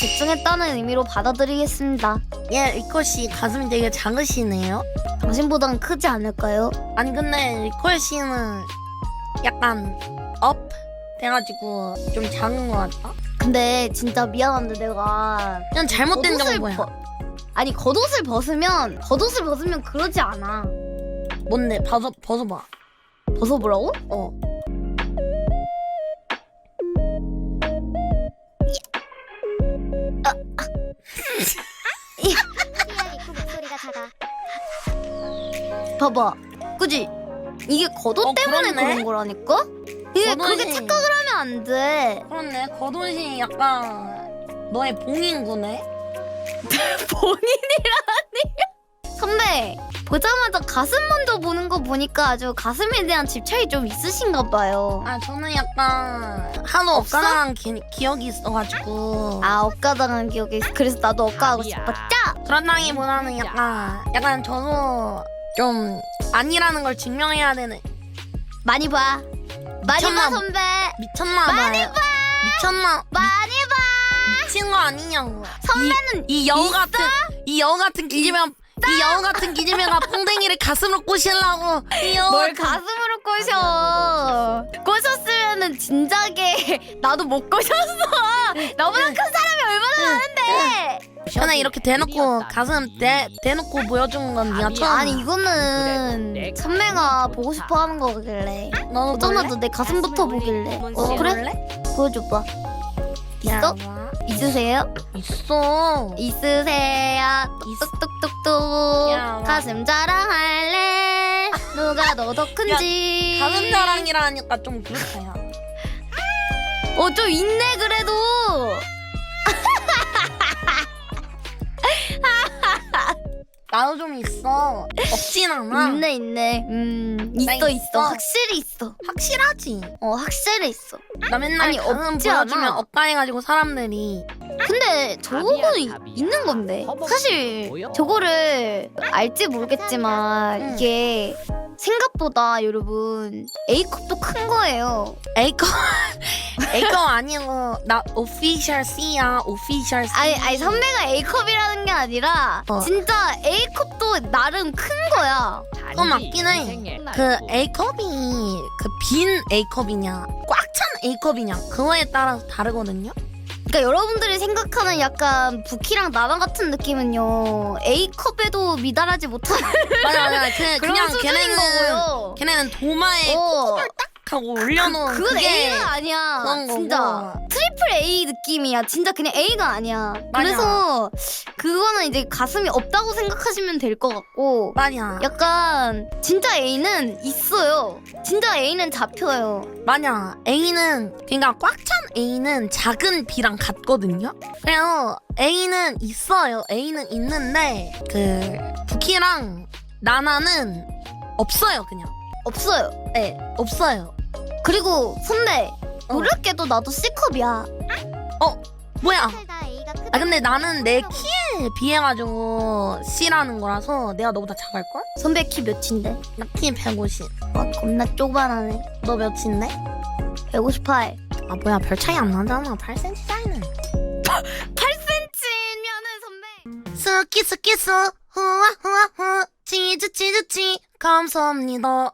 집중했다는 의미로 받아들이겠습니다. 예, 리코 씨 가슴이 되게 작으시네요. 당신보단 크지 않을까요? 아니 근데 리코 씨는 약간 업 돼가지고 좀 작은 것 같다. 근데 진짜 미안한데 내가 그냥 잘못된 정보야. 벗- 아니 겉옷을 벗으면 겉옷을 벗으면 그러지 않아. 뭔데? 벗어 벗어봐. 벗어보라고? 어. 봐봐. 그지? 이게 겉옷 어, 때문에 그렇네. 그런 거라니까? 이게 겉옷이- 그렇게 착각을 하면 안 돼. 그렇네. 겉옷이 약간 너의 봉인구네. 선배 보자마자 가슴 먼저 보는 거 보니까 아주 가슴에 대한 집착이 좀 있으신가 봐요. 아 저는 약간 하도 없어? 엇가당한 기, 기억이 있어가지고 아 억가당한 기억이 있어. 그래서 나도 억가하고 아니야. 싶었죠? 그렇다기보다는 약간 약간 저도 좀 아니라는 걸 증명해야 되는 많이 봐. 많이 봐 미쳤나- 선배. 미쳤나 봐요. 많이 봐. 미쳤나 많이 봐. 미친 거 아니냐고. 선배는 이, 이 여우? 같은 이 여우 같은 기집애가 이 여우 같은 기집애가 퐁댕이를 가슴으로 꼬시려고 이 여우 뭘 같은- 가슴으로 꼬셔. 꼬셨으면은 진작에 나도 못 꼬셨어. 나보다 큰 사람이 얼마나 많은데. 근데 이렇게 대놓고 가슴 대 대놓고 보여준 건 네가 처음. 아니 이거는 선배가 보고 싶어 하는 거길래. 너도 어쩌나도 내 가슴부터 보길래. 어 그래? 보여줘봐. 있어? 있으세요? 있어. 있으세요? 뚝뚝뚝뚝 야, 가슴 자랑할래 누가 너 더 큰지 가슴 자랑이라니까 좀 그렇다 야. 어좀 있네 그래도 나도 좀 있어. 없진 않아. 있네 있네 음나 있어 있어. 있어 확실히 있어 확실하지. 어 확실히 있어 나 맨날 아니, 가슴 없지 보여주면 않아. 엇가해가지고 사람들이 근데 저거는 답이야, 답이야. 있는 건데 사실? 저거를 알지 모르겠지만 응. 이게 생각보다 여러분 A컵도 큰 거예요 A컵 A컵 아니고 나 오피셜 C야 오피셜 C. 아니, 아니 선배가 A컵이라는 게 아니라 어. 진짜 A컵도 나름 큰 거야. 그건 맞긴 해. 그 A컵이 그 빈 A컵이냐 꽉 찬 A컵이냐 그거에 따라서 다르거든요. 그러니까 여러분들이 생각하는 약간 부키랑 나랑 같은 느낌은요. A컵에도 미달하지 못하는 맞아 맞아. 그 그런 그냥 수준인 걔네는 거고요. 걔네는 도마에 어. 딱 하고 올려놓은 그건 그게 A가 아니야. 그런 거고. 진짜 트리플 A 느낌이야. 진짜 그냥 A가 아니야. 맞아. 그래서 그거는 이제 가슴이 없다고 생각하시면 될 것 같고 맞아 약간 진짜 A는 있어요. 진짜 A는 잡혀요. 맞아. A는 그러니까 꽉 찬 A는 작은 B랑 같거든요. 그래서 A는 있어요. A는 있는데 그 부키랑 나나는 없어요. 그냥 없어요. 네 없어요. 그리고 선배 어. 놀랍게도 나도 C컵이야. 뭐야? A가 크다. 아 근데 나는 내 키에 비해 가지고 C라는 거라서 내가 너보다 작을 걸? 선배 키 몇인데? 나키 150. 와 겁나 쪼만하네. 너 몇인데? 158. 아 뭐야 별 차이 안 나잖아. 8cm 차이는. 8cm면은 선배. 스키 스 키 스 후아 후아 후 치즈 치즈 치 감사합니다.